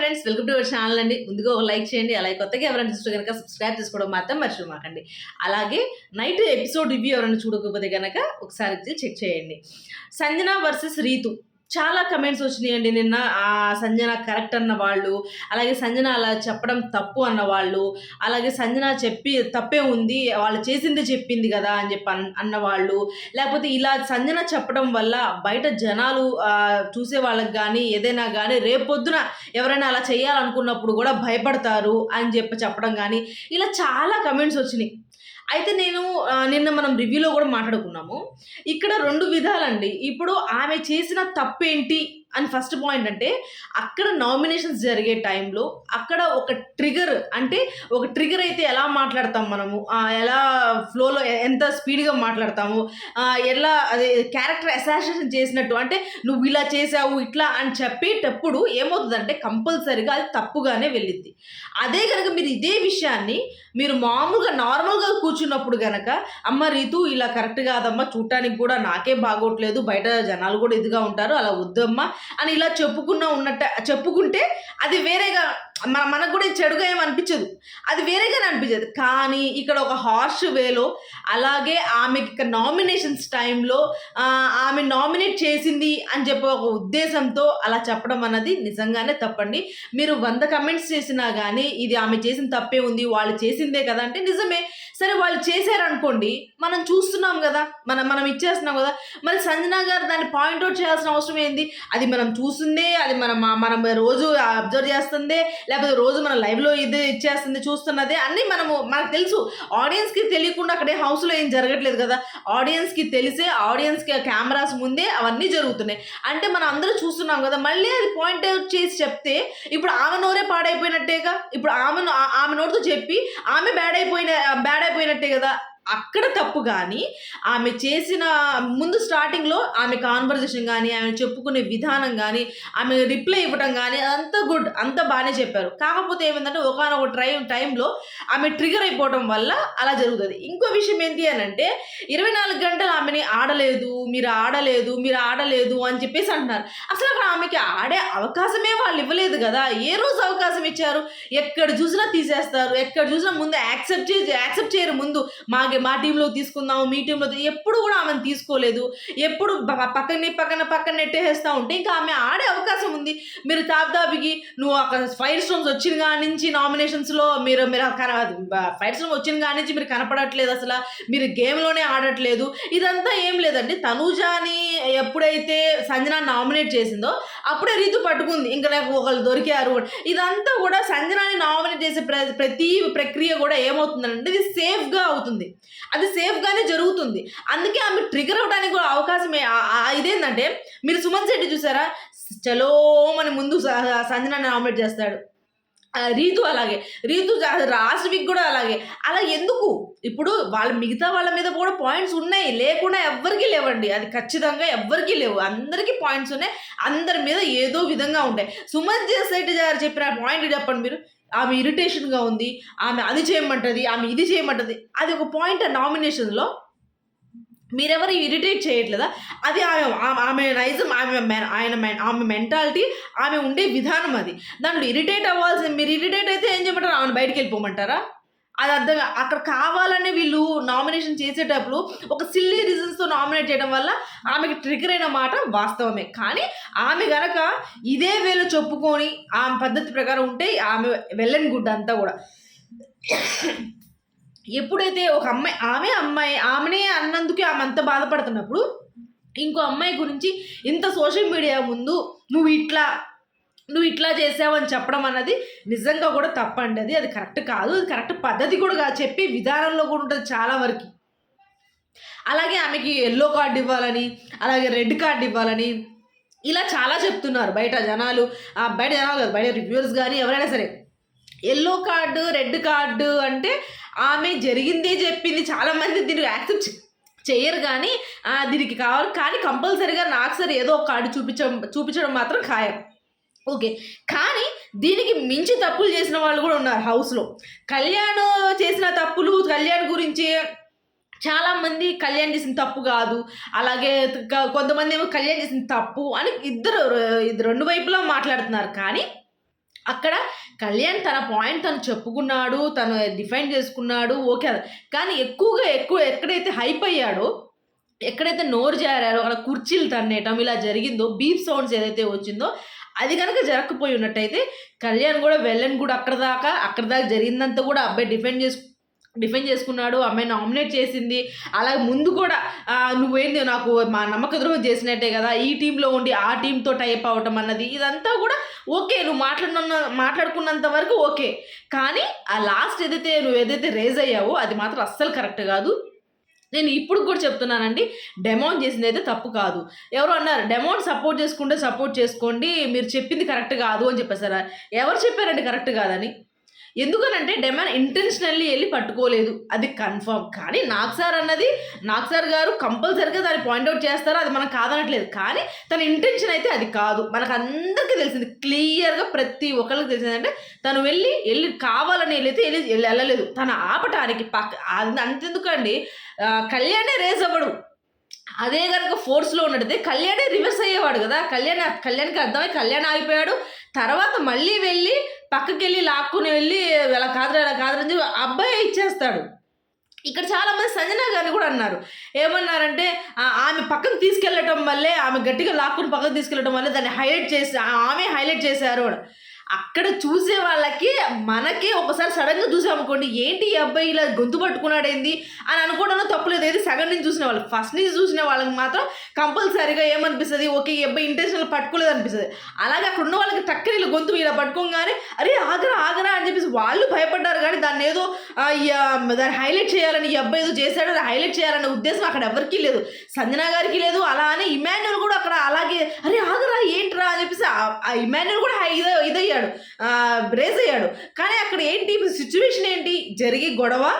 Friends welcome to our channel అండి. ముందుగా ఒక లైక్ చేయండి అలాగే కొత్తగా ఎవరైనా చూస్తే కనుక సబ్స్క్రైబ్ చేసుకోవడం మాత్రం మర్చిపోమాకండి అలాగే నైట్ ఎపిసోడ్ రివ్యూ ఎవరైనా చూడకపోతే కనుక ఒకసారి చెక్ చేయండి. సంజన వర్సెస్ రీతు. చాలా కమెంట్స్ వచ్చినాయండి. నిన్న ఆ సంజన కరెక్ట్ అన్న వాళ్ళు అలాగే సంజన అలా చెప్పడం తప్పు అన్న వాళ్ళు అలాగే సంజన చెప్పి తప్పే ఉంది వాళ్ళు చేసిందే చెప్పింది కదా అని చెప్పి అన్- అన్నవాళ్ళు లేకపోతే ఇలా సంజన చెప్పడం వల్ల బయట జనాలు చూసే వాళ్ళకి కానీ ఏదైనా కానీ రేపొద్దున ఎవరైనా అలా చేయాలనుకున్నప్పుడు కూడా భయపడతారు అని చెప్పి చెప్పడం కానీ ఇలా చాలా కమెంట్స్ వచ్చినాయి. అయితే నేను నిన్న మనం రివ్యూలో కూడా మాట్లాడుకున్నాము. ఇక్కడ రెండు విధాలండి. ఇప్పుడు ఆమె చేసిన తప్పేంటి? అండ్ ఫస్ట్ పాయింట్ అంటే అక్కడ నామినేషన్స్ జరిగే టైంలో అక్కడ ఒక ట్రిగర్ అంటే ఒక ట్రిగర్ అయితే ఎలా మాట్లాడతాం మనము? ఎలా ఫ్లోలో ఎంత స్పీడ్గా మాట్లాడతాము? ఎలా అదే క్యారెక్టర్ అసాసినేషన్ చేసినట్టు అంటే నువ్వు ఇలా చేసావు ఇట్లా అని చెప్పేటప్పుడు ఏమవుతుందంటే కంపల్సరీగా అది తప్పుగానే వెళ్ళిద్ది. అదే కనుక మీరు ఇదే విషయాన్ని మీరు మామూలుగా నార్మల్గా కూర్చున్నప్పుడు కనుక అమ్మ రీతు ఇలా కరెక్ట్ కాదమ్మా చూడటానికి కూడా నాకే బాగోట్లేదు బయట జనాలు కూడా ఇదిగా ఉంటారు అలా వద్దమ్మా అని ఇలా చెప్పుకున్నా ఉన్నట్ట చెప్పుకుంటే అది వేరేగా మన మనకు కూడా చెడుగా ఏమనిపించదు అనిపించదు. అది వేరేగానే అనిపించదు. కానీ ఇక్కడ ఒక హార్ష్ వేలో అలాగే ఆమెకి ఇక్కడ నామినేషన్స్ టైంలో ఆమె నామినేట్ చేసింది అని చెప్పి ఒక ఉద్దేశంతో అలా చెప్పడం అన్నది నిజంగానే తప్పండి. మీరు వంద కమెంట్స్ చేసినా కానీ ఇది ఆమె చేసిన తప్పే ఉంది వాళ్ళు చేసిందే కదా అంటే నిజమే. సరే వాళ్ళు చేశారనుకోండి మనం చూస్తున్నాం కదా మనం మనం ఇచ్చేస్తున్నాం కదా మరి సంజన గారు దాన్ని పాయింట్అవుట్ చేయాల్సిన అవసరం ఏంది? అది మనం చూస్తుందే అది మనం మనం రోజు అబ్జర్వ్ చేస్తుందే లేకపోతే రోజు మన లైవ్లో ఇది ఇచ్చేస్తుంది చూస్తున్నదే అన్నీ మనము మనకు తెలుసు. ఆడియన్స్కి తెలియకుండా అక్కడే హౌస్లో ఏం జరగట్లేదు కదా ఆడియన్స్కి తెలిసే ఆడియన్స్కి కెమెరాస్ ముందే అవన్నీ జరుగుతున్నాయి. అంటే మనం అందరూ చూస్తున్నాం కదా మళ్ళీ అది పాయింట్ అవుట్ చేసి చెప్తే ఇప్పుడు ఆమె నోరే పాడైపోయినట్టేగా? ఇప్పుడు ఆమె ఆ- ఆమె నోటితో చెప్పి ఆమె బ్యాడ్ అయిపోయిన బ్యాడ్ అయిపోయినట్టే కదా అక్కడ తప్పు కానీ ఆమె చేసిన ముందు స్టార్టింగ్లో ఆమె కాన్వర్జేషన్ కానీ ఆమె చెప్పుకునే విధానం కానీ ఆమె రిప్లై ఇవ్వడం కానీ అంత గుడ్ అంత బాగానే చెప్పారు. కాకపోతే ఏమైందంటే ఒకనొక టైం టైంలో ఆమె ట్రిగర్ అయిపోవడం వల్ల అలా జరుగుతుంది. ఇంకో విషయం ఏంటి అని అంటే ఇరవై నాలుగు గంటలు ఆమెని ఆడలేదు మీరు ఆడలేదు మీరు ఆడలేదు అని చెప్పేసి అంటున్నారు. అసలు అక్కడ ఆమెకి ఆడే అవకాశమే వాళ్ళు ఇవ్వలేదు కదా. ఏ రోజు అవకాశం ఇచ్చారు? ఎక్కడ చూసినా తీసేస్తారు ఎక్కడ చూసినా ముందు యాక్సెప్ట్ చేసి యాక్సెప్ట్ చేయరు ముందు. మాకే మా టీంలో తీసుకుందాము మీ టీంలో ఎప్పుడు కూడా ఆమెను తీసుకోలేదు. ఎప్పుడు పక్కనే పక్కన పక్కన నెట్టేసేస్తూ ఉంటే ఇంకా ఆమె ఆడే అవకాశం ఉంది. మీరు తాపికి నువ్వు అక్కడ ఫైర్ స్టోన్స్ వచ్చిన కాడి నుంచి నామినేషన్స్లో మీరు మీరు కన ఫైర్ స్టోన్ వచ్చిన కాడి నుంచి మీరు కనపడట్లేదు అసలు. మీరు గేమ్లోనే ఆడట్లేదు. ఇదంతా ఏం లేదండి. తనూజాని ఎప్పుడైతే సంజన నామినేట్ చేసిందో అప్పుడే రీతు పట్టుకుంది. ఇంకా నాకు ఒకళ్ళు దొరికారు. ఇదంతా కూడా సంజనాని నామినేట్ చేసే ప్ర ప్రతి ప్రక్రియ కూడా ఏమవుతుందంటే ఇది సేఫ్గా అవుతుంది. అది సేఫ్గానే జరుగుతుంది. అందుకే ఆమె ట్రిగర్ అవడానికి కూడా అవకాశం ఇదేంటంటే మీరు సుమన్ శెట్టి చూసారా? చలో మన ముందు సంజన నామినేట్ చేస్తాడు. రీతు అలాగే. రీతు రాష్ట్రవిక్ కూడా అలాగే. అలా ఎందుకు? ఇప్పుడు వాళ్ళ మిగతా వాళ్ళ మీద కూడా పాయింట్స్ ఉన్నాయి. లేకుండా ఎవ్వరికీ లేవండి. అది ఖచ్చితంగా ఎవ్వరికీ లేవు. అందరికీ పాయింట్స్ ఉన్నాయి. అందరి మీద ఏదో విధంగా ఉంటాయి. సుమన్ శెట్టి గారు చెప్పిన పాయింట్ చెప్పండి మీరు. ఆమె ఇరిటేషన్గా ఉంది. ఆమె అది చేయమంటది. ఆమె ఇది చేయమంటది. అది ఒక పాయింట్ నామినేషన్లో మీరెవరు ఇరిటేట్ చేయట్లేదా? అది ఆమె ఆమె- నైజం ఆమె మె- ఆయన ఆమె మెంటాలిటీ ఆమె ఉండే విధానం అది. దాంట్లో ఇరిటేట్ అవ్వాల్సింది మీరు ఇరిటేట్ అయితే ఏం చేయమంటారు? ఆమెను బయటికి వెళ్ళిపోమంటారా? అది అర్థం అక్కడ కావాలనే వీళ్ళు నామినేషన్ చేసేటప్పుడు ఒక సిల్లీ రీజన్స్తో నామినేట్ చేయడం వల్ల ఆమెకి ట్రిగర్ అయిన మాట వాస్తవమే. కానీ ఆమె గనక ఇదే వేళ చెప్పుకొని ఆమె పద్ధతి ప్రకారం ఉంటే ఆమె వెళ్ళని గుడ్ అంతా కూడా. ఎప్పుడైతే ఒక అమ్మాయి ఆమె అమ్మాయి ఆమెనే అన్నందుకే ఆమె అంత బాధపడుతున్నప్పుడు ఇంకో అమ్మాయి గురించి ఇంత సోషల్ మీడియా ముందు నువ్వు ఇట్లా నువ్వు ఇట్లా చేసావు అని చెప్పడం అన్నది నిజంగా కూడా తప్పండి. అది అది కరెక్ట్ కాదు. అది కరెక్ట్ పద్ధతి కూడా కాదు. చెప్పే విధానంలో కూడా ఉంటుంది చాలా వరకు. అలాగే ఆమెకి ఎల్లో కార్డు ఇవ్వాలని అలాగే రెడ్ కార్డు ఇవ్వాలని ఇలా చాలా చెప్తున్నారు బయట జనాలు. ఆ బయట జనాలు కాదు బయట రివ్యూర్స్ కానీ ఎవరైనా సరే. ఎల్లో కార్డు రెడ్ కార్డు అంటే ఆమె జరిగిందే చెప్పింది. చాలామంది దీన్ని యాక్సెప్ట్ చేయరు కానీ దీనికి కావాలి. కానీ కంపల్సరీగా నాకు సరే ఏదో ఒక కార్డు చూపించడం చూపించడం మాత్రం ఖాయం. ఓకే. కానీ దీనికి మించి తప్పులు చేసిన వాళ్ళు కూడా ఉన్నారు హౌస్లో. కళ్యాణ్ చేసిన తప్పులు కళ్యాణ్ గురించి చాలామంది కళ్యాణ్ చేసిన తప్పు కాదు. అలాగే కొంతమంది ఏమో కళ్యాణ్ చేసిన తప్పు అని ఇద్దరు ఇద్దరు రెండు వైపులా మాట్లాడుతున్నారు. కానీ అక్కడ కళ్యాణ్ తన పాయింట్ తను చెప్పుకున్నాడు తను డిఫైన్ చేసుకున్నాడు ఓకే కానీ ఎక్కువగా ఎక్కువ ఎక్కడైతే హైప్ అయ్యాడో ఎక్కడైతే నోరు జారారో అక్కడ కుర్చీలు తన్నేయటం ఇలా జరిగిందో బీప్ సౌండ్స్ ఏదైతే వచ్చిందో అది కనుక జరగకపోయి ఉన్నట్టయితే కళ్యాణ్ కూడా వెళ్ళని కూడా అక్కడ దాకా అక్కడ దాకా జరిగిందంతా కూడా అబ్బాయి డిఫెండ్ చేసు డిఫెండ్ చేసుకున్నాడు అమ్మాయి నామినేట్ చేసింది. అలాగే ముందు కూడా నువ్వేంది నాకు మా నమ్మక ద్రోహం చేసినట్టే కదా ఈ టీంలో ఉండి ఆ టీంతో టైప్ అవటం అన్నది. ఇదంతా కూడా ఓకే నువ్వు మాట్లాడిన మాట్లాడుకున్నంత వరకు ఓకే. కానీ ఆ లాస్ట్ ఏదైతే నువ్వు ఏదైతే రేజ్ అయ్యావో అది మాత్రం అస్సలు కరెక్ట్ కాదు. నేను ఇప్పుడు కూడా చెప్తున్నానండి డెమోన్ చేసింది అయితే తప్పు కాదు. ఎవరు అన్నారు డెమోన్ సపోర్ట్ చేసుకుంటే సపోర్ట్ చేసుకోండి మీరు చెప్పింది కరెక్ట్ కాదు అని చెప్పేసారా? ఎవరు చెప్పారండి కరెక్ట్ కాదని? ఎందుకనంటే డెమాన్ ఇంటెన్షనల్లీ వెళ్ళి పట్టుకోలేదు. అది కన్ఫర్మ్ కానీ నాగ్ సార్ అన్నది నాగ్ సార్ గారు కంపల్సరీగా దాన్ని పాయింట్అవుట్ చేస్తారో? అది మనం కాదనట్లేదు. కానీ తన ఇంటెన్షన్ అయితే అది కాదు. మనకు అందరికీ తెలిసింది. క్లియర్గా ప్రతి ఒక్కరికి తెలిసిందంటే తను వెళ్ళి వెళ్ళి కావాలని వెళ్ళైతే వెళ్ళి వెళ్ళి- వెళ్ళలేదు. తను ఆపటానికి పక్క అంతెందుకండి? కళ్యాణే రేజ్ అవ్వడు. అదే కనుక ఫోర్స్లో ఉన్నట్టయితే కళ్యాణే రివర్స్ అయ్యేవాడు కదా. కళ్యాణ్ కళ్యాణ్కి అర్థమై కళ్యాణ్ ఆగిపోయాడు. తర్వాత మళ్ళీ వెళ్ళి పక్కకి వెళ్ళి లాక్కుని వెళ్ళి అలా కాదురా అలా కాదురా అని చెప్పి అబ్బాయి ఇచ్చేస్తాడు. ఇక్కడ చాలా మంది సంజన గారిని కూడా అన్నారు. ఏమన్నారంటే ఆమె పక్కన తీసుకెళ్ళటం వల్లే ఆమె గట్టిగా లాక్కుని పక్కకు తీసుకెళ్ళటం వల్లే దాన్ని హైలైట్ చేసి ఆమె హైలైట్ చేశారు కూడా అక్కడ చూసే వాళ్ళకి మనకే ఒకసారి సడన్గా చూసామనుకోండి ఏంటి ఈ అబ్బాయి ఇలా గొంతు పట్టుకున్నాడేంది అని అనుకోవడంలో తప్పులేదు ఏది సగం నుంచి చూసిన వాళ్ళు. ఫస్ట్ నుంచి చూసిన వాళ్ళకి మాత్రం కంపల్సరీగా ఏమనిపిస్తుంది? ఓకే ఈ అబ్బాయి ఇంటెన్షనల్ పట్టుకోలేదు అనిపిస్తుంది. అలాగే అక్కడ ఉన్న వాళ్ళకి టక్కని ఇలా గొంతు ఇలా పట్టుకోగానే అరే ఆగరా ఆగరా అని చెప్పేసి వాళ్ళు భయపడ్డారు. కానీ దాన్ని ఏదో దాన్ని హైలైట్ చేయాలని ఈ అబ్బాయి ఏదో చేశాడో హైలైట్ చేయాలనే ఉద్దేశం అక్కడ ఎవరికీ లేదు. సంజన గారికి లేదు. అలా అని ఇమాన్యుల్ కూడా అక్కడ అలాగే అరే ఆగరా ఏంట్రా అని చెప్పేసి ఆ- ఇమాన్యుల్ కూడా హై- ఇదయ్యాడు. రేజ్ అయ్యాడు. కానీ అక్కడ ఏంటి? సిచ్యువేషన్ ఏంటి? జరిగే గొడవ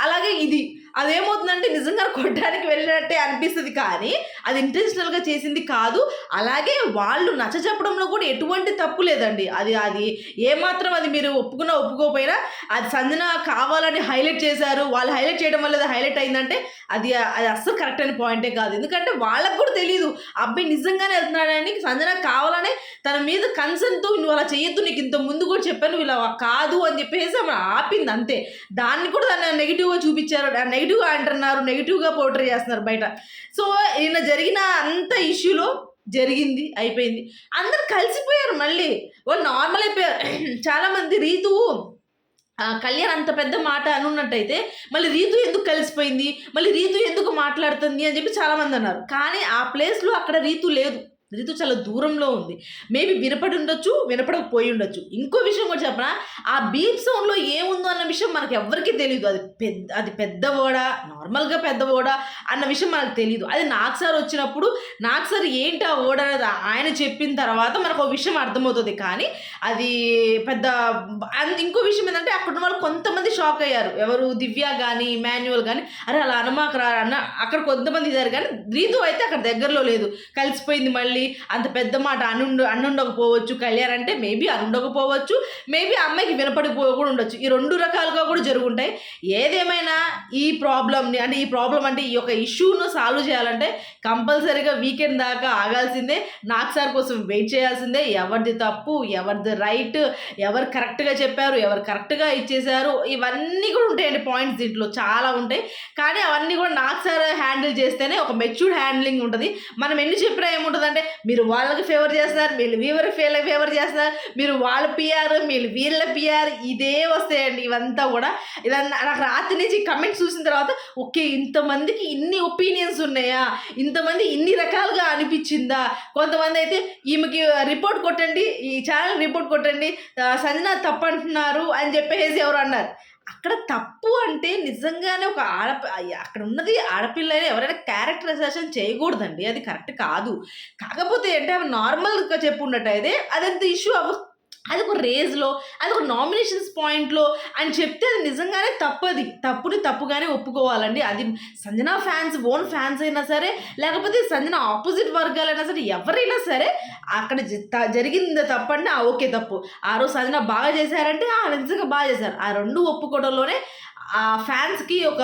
అలాగే ఇది. అదేమవుతుందంటే నిజంగా కొట్టడానికి వెళ్ళినట్టే అనిపిస్తుంది కానీ అది ఇంటెన్షనల్గా చేసింది కాదు. అలాగే వాళ్ళు నచ్చ చెప్పడంలో కూడా ఎటువంటి తప్పు లేదండి. అది అది ఏమాత్రం అది మీరు ఒప్పుకున్నా ఒప్పుకోకపోయినా అది సంజన కావాలని హైలైట్ చేశారు. వాళ్ళు హైలైట్ చేయడం వల్ల అది హైలైట్ అయిందంటే అది అది అస్సలు కరెక్ట్ అయిన పాయింటే కాదు. ఎందుకంటే వాళ్ళకు కూడా తెలియదు అబ్బాయి నిజంగానే వెళ్తున్నాడని సంజన కావాలనే తన మీద కన్సర్న్తో నువ్వు అలా చేయొద్దు నీకు ఇంత ముందు కూడా చెప్పాను ఇలా కాదు అని చెప్పేసి ఆమె ఆపింది అంతే. దాన్ని కూడా దాన్ని నెగిటివ్గా చూపించారు. నెగిటివ్గా అంటున్నారు నెగిటివ్గా పోర్ట్రే చేస్తున్నారు బయట. సో ఈయన జరిగిన అంత ఇష్యూలో జరిగింది అయిపోయింది. అందరు కలిసిపోయారు మళ్ళీ. వాళ్ళు నార్మల్ అయిపోయారు చాలామంది రీతు ఆ, కళ్యాణ్ అంత పెద్ద మాట అనున్నట్టయితే మళ్ళీ రీతు ఎందుకు కలిసిపోయింది? మళ్ళీ రీతు ఎందుకు మాట్లాడుతుంది అని చెప్పి చాలామంది అన్నారు. కానీ ఆ ప్లేస్లో అక్కడ రీతు లేదు. రీతు చాలా దూరంలో ఉంది. మేబీ వినపడి ఉండొచ్చు వినపడకపోయి ఉండొచ్చు. ఇంకో విషయం కూడా చెప్పనా? ఆ బీప్ సౌండ్లో ఏముందో అన్న విషయం మనకు ఎవరికీ తెలియదు అది పెద్ద అది పెద్ద ఓడా నార్మల్గా పెద్ద ఓడా అన్న విషయం మనకు తెలియదు అది నాకు సార్ వచ్చినప్పుడు నాకు సార్ ఏంటి ఆ ఓడ అనేది ఆయన చెప్పిన తర్వాత మనకు ఒక విషయం అర్థమవుతుంది. కానీ అది పెద్ద అండ్ ఇంకో విషయం ఏంటంటే అక్కడ వాళ్ళు కొంతమంది షాక్ అయ్యారు. ఎవరు? దివ్య కానీ మాన్యువల్ కానీ అరే అలా అనమాకరా అన్న? అక్కడ కొంతమంది ఇదారు. కానీ రీతు అయితే అక్కడ దగ్గరలో లేదు. కలిసిపోయింది మళ్ళీ అంత పెద్ద మాట అనుండు అనుండకపోవచ్చు కళ్యాణ్ అంటే మేబీ అనుండకపోవచ్చు మేబీ అమ్మాయికి వినపడిపో కూడా ఉండొచ్చు. ఈ రెండు రకాలుగా కూడా జరుగుంటాయి. ఏదేమైనా ఈ ప్రాబ్లమ్ని అంటే ఈ ప్రాబ్లం అంటే ఈ యొక్క ఇష్యూను సాల్వ్ చేయాలంటే కంపల్సరీగా వీకెండ్ దాకా ఆగాల్సిందే. నాకు సార్ కోసం వెయిట్ చేయాల్సిందే. ఎవరిది తప్పు ఎవరిది రైట్ ఎవరు కరెక్ట్గా చెప్పారు ఎవరు కరెక్ట్గా ఇచ్చేశారు. ఇవన్నీ కూడా ఉంటాయండి పాయింట్స్ దీంట్లో. చాలా ఉంటాయి. కానీ అవన్నీ కూడా నాకు సార్ హ్యాండిల్ చేస్తేనే ఒక మెచ్యూర్డ్ హ్యాండిలింగ్ ఉంటుంది. మనం ఎన్ని చెప్పినా ఏముంటుందంటే మీరు వాళ్ళకి ఫేవర్ చేస్తున్నారు మీరు వీవర్ ఫీల్ ఫేవర్ చేస్తున్నారు మీరు వాళ్ళ పిఆర్ మీరు వీళ్ళ పిఆర్ ఇదే వస్తాయండి ఇవంతా కూడా. ఇదంతా నాకు రాత్రి నుంచి కమెంట్స్ చూసిన తర్వాత ఓకే ఇంతమందికి ఇన్ని ఒపీనియన్స్ ఉన్నాయా? ఇంతమంది ఇన్ని రకాలుగా అనిపించిందా? కొంతమంది అయితే ఈమెకి రిపోర్ట్ కొట్టండి ఈ ఛానల్ రిపోర్ట్ కొట్టండి సంజన తప్పంటున్నారు అని చెప్పేసి ఎవరు అన్నారు. అక్కడ తప్పు అంటే నిజంగానే ఒక ఆడ అక్కడ ఉన్నది ఆడపిల్ల అయినా ఎవరైనా క్యారెక్టర్ అసెషన్ చేయకూడదండి. అది కరెక్ట్ కాదు. కాకపోతే అంటే అవి నార్మల్గా అదే అదంత ఇష్యూ అవ అది ఒక రేజ్లో అది ఒక నామినేషన్స్ పాయింట్లో అని చెప్తే అది నిజంగానే తప్పది. తప్పుని తప్పుగానే ఒప్పుకోవాలండి. అది సంజన ఫ్యాన్స్ ఓన్ ఫ్యాన్స్ అయినా సరే లేకపోతే సంజన ఆపోజిట్ వర్గాలైనా సరే ఎవరైనా సరే అక్కడ జ- జరిగింది తప్పండి. ఆ ఓకే తప్పు. ఆ రోజు సంజన బాగా చేశారంటే ఆ నిజంగా బాగా చేశారు. ఆ రెండు ఒప్పుకోవడంలోనే ఆ ఫ్యాన్స్కి ఒక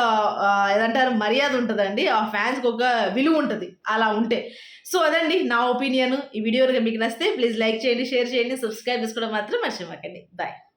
ఏదంటారు మర్యాద ఉంటుందండి. ఆ ఫ్యాన్స్కి ఒక విలువ ఉంటుంది. అలా ఉంటే. సో అదండి నా ఒపీనియన్. ఈ వీడియో మీకు నచ్చితే ప్లీజ్ లైక్ చేయండి షేర్ చేయండి సబ్స్క్రైబ్ చేసుకోవడం మాత్రం మర్చిపోకండి. బాయ్.